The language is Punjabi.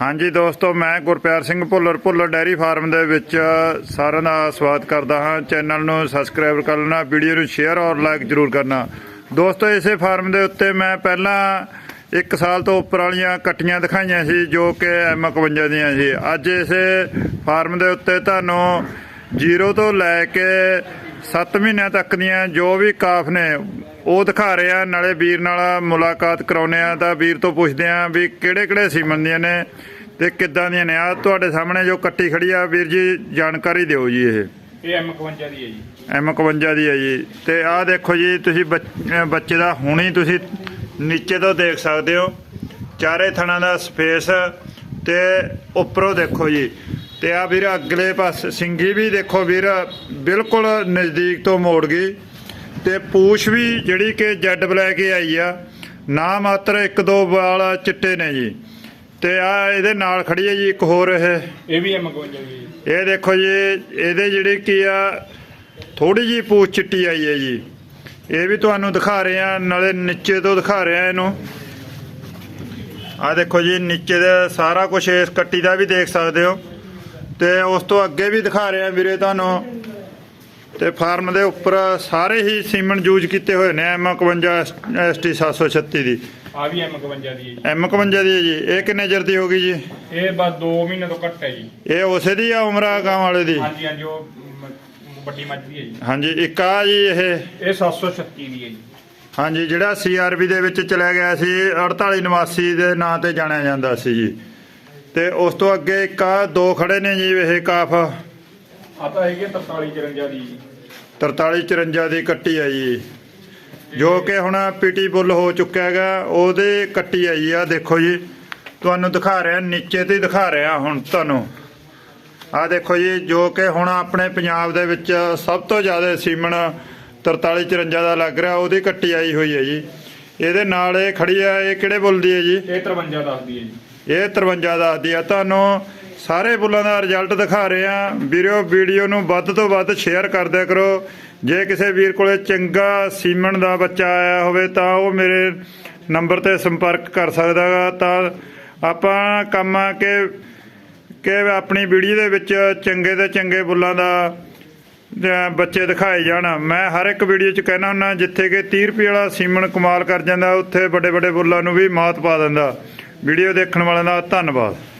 ਹਾਂਜੀ ਦੋਸਤੋ, ਮੈਂ ਗੁਰਪਿਆਰ ਸਿੰਘ ਭੁੱਲਰ ਭੁੱਲਰ ਡੈਰੀ ਫਾਰਮ ਦੇ ਵਿੱਚ ਸਾਰਿਆਂ ਦਾ ਸਵਾਗਤ ਕਰਦਾ ਹਾਂ। ਚੈਨਲ ਨੂੰ ਸਬਸਕ੍ਰਾਈਬ ਕਰ ਲੈਣਾ ਵੀਡੀਓ ਨੂੰ ਸ਼ੇਅਰ ਔਰ ਲਾਈਕ ਜ਼ਰੂਰ ਕਰਨਾ। ਦੋਸਤੋ, ਇਸੇ ਫਾਰਮ ਦੇ ਉੱਤੇ ਮੈਂ ਪਹਿਲਾਂ 1 ਸਾਲ ਤੋਂ ਉੱਪਰ ਵਾਲੀਆਂ ਕੱਟੀਆਂ ਦਿਖਾਈਆਂ ਸੀ, ਜੋ ਕਿ M51 ਦੀਆਂ ਸੀ। ਅੱਜ ਇਸੇ ਫਾਰਮ ਦੇ ਉੱਤੇ ਤੁਹਾਨੂੰ ਜ਼ੀਰੋ ਤੋਂ ਲੈ ਕੇ 7 ਮਹੀਨਿਆਂ ਤੱਕ ਦੀਆਂ ਜੋ ਵੀ ਕਾਫ ਨੇ ਉਹ ਦਿਖਾ ਰਹੇ ਆ। ਨਾਲੇ ਵੀਰ ਨਾਲ ਮੁਲਾਕਾਤ ਕਰਾਉਨੇ ਆ ਤਾਂ ਵੀਰ ਤੋਂ ਪੁੱਛਦੇ ਆ ਵੀ ਕਿਹੜੇ ਕਿਹੜੇ ਸੀਮਨ ਦੀਆਂ ਨੇ ਤੇ ਕਿੱਦਾਂ ਦੀਆਂ ਨੇ। ਆ ਤੁਹਾਡੇ ਸਾਹਮਣੇ ਜੋ ਕੱਟੀ ਖੜੀ ਆ ਵੀਰ ਜੀ ਜਾਣਕਾਰੀ ਦਿਓ ਜੀ ਇਹ। ਇਹ M51 ਦੀ ਹੈ ਜੀ। M51 ਦੀ ਹੈ ਜੀ। ਤੇ ਆਹ ਦੇਖੋ ਜੀ ਤੁਸੀਂ ਬੱਚ- ਦਾ ਹੁਣੀ ਤੁਸੀਂ ਨੀਚੇ ਤੋਂ ਦੇਖ ਸਕਦੇ ਹੋ। ਚਾਰੇ ਥਣਾਂ ਦਾ ਸਪੇਸ ਤੇ ਉੱਪਰੋਂ ਦੇਖੋ ਜੀ। ਤੇ ਆ ਵੀਰ ਅਗਲੇ ਪਾਸੇ ਸਿੰਗੀ ਵੀ ਦੇਖੋ ਵੀਰ ਬਿਲਕੁਲ ਨਜ਼ਦੀਕ ਤੋਂ ਮੋੜ ਗਈ ਤੇ ਪੂਛ ਵੀ ਜਿਹੜੀ ਕਿ ਜੈਡ ਬਲੈਕ ਹੀ ਆਈ ਆ ਨਾ ਮਾਤਰ ਇੱਕ ਦੋ ਵਾਲ ਚਿੱਟੇ ਨੇ ਜੀ। ਤੇ ਆ ਇਹਦੇ ਨਾਲ ਖੜੀ ਹੈ ਜੀ ਇੱਕ ਹੋਰ ਇਹ। ਇਹ ਵੀ M51 ਦੀ ਹੈ ਜੀ। ਇਹ ਦੇਖੋ ਜੀ ਇਹਦੇ ਜਿਹੜੇ ਕੀ ਆ ਥੋੜੀ ਜੀ ਪੂਛ ਚਿੱਟੀ ਆਈ ਹੈ ਜੀ। ਇਹ ਵੀ ਤੁਹਾਨੂੰ ਦਿਖਾ ਰਹੇ ਆ ਨਾਲੇ ਨੀਚੇ ਤੋਂ ਦਿਖਾ ਰਹੇ ਆ ਇਹਨੂੰ। ਆ ਦੇਖੋ ਜੀ ਨੀਚੇ ਦਾ ਸਾਰਾ ਕੁਝ ਇਸ ਕੱਟੀ ਦਾ ਵੀ ਦੇਖ ਸਕਦੇ ਹੋ। ਤੇ ਉਸ ਤੋਂ ਅੱਗੇ ਵੀ ਦਿਖਾ ਰਹੇ ਵੀਰੇ ਤੁਹਾਨੂੰ। ਤੇ ਫਾਰਮ ਦੇ ਉੱਪਰ ਸਾਰੇ ਹੀ ਸੀਮਨ ਯੂਜ਼ ਕੀਤੇ ਹੋਏ ਨੇ M51 ST 736 ਦੀ। ਆ ਵੀ M51 ਦੀ ਹੈ ਜੀ। M51 ਦੀ ਹੈ ਜੀ। ਇਹ ਕਿੰਨੇ ਚਿਰ ਦੀ ਹੋ ਗਈ ਜੀ? ਇਹ ਬਸ 2 ਮਹੀਨੇ ਤੋਂ ਘੱਟ ਹੈ ਜੀ। ਇਹ ਉਸੇ ਦੀ ਆ ਉਮਰਾ ਗਾਂ ਵਾਲੇ ਦੀ? ਹਾਂਜੀ ਹਾਂਜੀ ਉਹ ਵੱਡੀ ਮੱਝ ਦੀ ਹੈ ਜੀ। ਹਾਂਜੀ ਇੱਕ ਆ ਜੀ ਇਹ? ਇਹ 736 ਦੀ ਹੈ ਜੀ। ਹਾਂਜੀ ਜਿਹੜਾ ਸੀਆਰਬੀ ਦੇ ਵਿੱਚ ਚਲਿਆ ਗਿਆ ਸੀ 4889 ਦੇ ਨਾਂ ਤੇ ਜਾਣਿਆ ਜਾਂਦਾ ਸੀ ਜੀ। ਤੇ ਉਸ ਤੋਂ ਅੱਗੇ ਇੱਕ ਆ ਦੋ ਖੜੇ ਨੇ ਜੀ ਇਹ ਕਾਫ। ਆ ਤਾਂ ਹੈਗੇ 43 54 ਦੀ। ਜੀ 4354 ਦੀ ਕੱਟੀ ਹੈ ਜੀ। ਜੋ ਕਿ ਹੁਣ ਪੀਟੀ ਬੁੱਲ ਹੋ ਚੁੱਕਿਆ ਹੈਗਾ ਉਹਦੇ ਕੱਟੀ ਆਈ ਆ ਦੇਖੋ ਜੀ ਤੁਹਾਨੂੰ ਦਿਖਾ ਰਿਹਾ ਨੀਚੇ ਤੇ ਦਿਖਾ ਰਿਹਾ ਹੁਣ ਤੁਹਾਨੂੰ। ਆ ਦੇਖੋ ਜੀ ਜੋ ਕਿ ਹੁਣ ਆਪਣੇ ਪੰਜਾਬ ਦੇ ਵਿੱਚ ਸਭ ਤੋਂ ਜ਼ਿਆਦਾ ਸੀਮਨ 43 54 ਦਾ ਲੱਗ ਰਿਹਾ ਉਹਦੀ ਕੱਟੀ ਆਈ ਹੋਈ ਹੈ ਜੀ। ਇਹਦੇ ਨਾਲ ਇਹ ਖੜੀ ਆ ਇਹ ਕਿਹੜੇ ਬੁੱਲ ਦੀ ਹੈ ਜੀ? ਇਹ 53 ਦੱਸਦੀ ਹੈ ਜੀ। ਇਹ 53 ਦਾ ਆਦੀ ਆ। ਤੁਹਾਨੂੰ ਸਾਰੇ ਬੁੱਲਾਂ ਦਾ ਰਿਜ਼ਲਟ ਦਿਖਾ ਰਹੇ ਆ। ਵੀਰੋ ਵੀਡੀਓ ਨੂੰ ਵੱਧ ਤੋਂ ਵੱਧ ਸ਼ੇਅਰ ਕਰਦਿਆ ਕਰੋ। ਜੇ ਕਿਸੇ ਵੀਰ ਕੋਲੇ ਚੰਗਾ ਸੀਮਣ ਦਾ ਬੱਚਾ ਆਇਆ ਹੋਵੇ ਤਾਂ ਉਹ ਮੇਰੇ ਨੰਬਰ ਤੇ ਸੰਪਰਕ ਕਰ ਸਕਦਾ ਗਾ। ਤਾਂ ਆਪਾਂ ਕੰਮ ਆ ਕਿ ਕਿ ਆਪਣੀ ਵੀਡੀਓ ਦੇ ਵਿੱਚ ਚੰਗੇ ਤੇ ਚੰਗੇ ਬੁੱਲਾਂ ਦਾ ਬੱਚੇ ਦਿਖਾਏ ਜਾਣ। ਮੈਂ ਹਰ ਇੱਕ ਵੀਡੀਓ 'ਚ ਕਹਿਣਾ ਹੁੰਦਾ, ਜਿੱਥੇ ਕਿ 30 ਰੁਪਏ ਵਾਲਾ ਸੀਮਣ ਕਮਾਲ ਕਰ ਜਾਂਦਾ, ਉੱਥੇ ਵੱਡੇ ਵੱਡੇ ਬੁੱਲਾਂ ਨੂੰ ਵੀ ਮਾਤ ਪਾ ਦਿੰਦਾ। ਵੀਡੀਓ ਦੇਖਣ ਵਾਲਿਆਂ ਦਾ ਧੰਨਵਾਦ।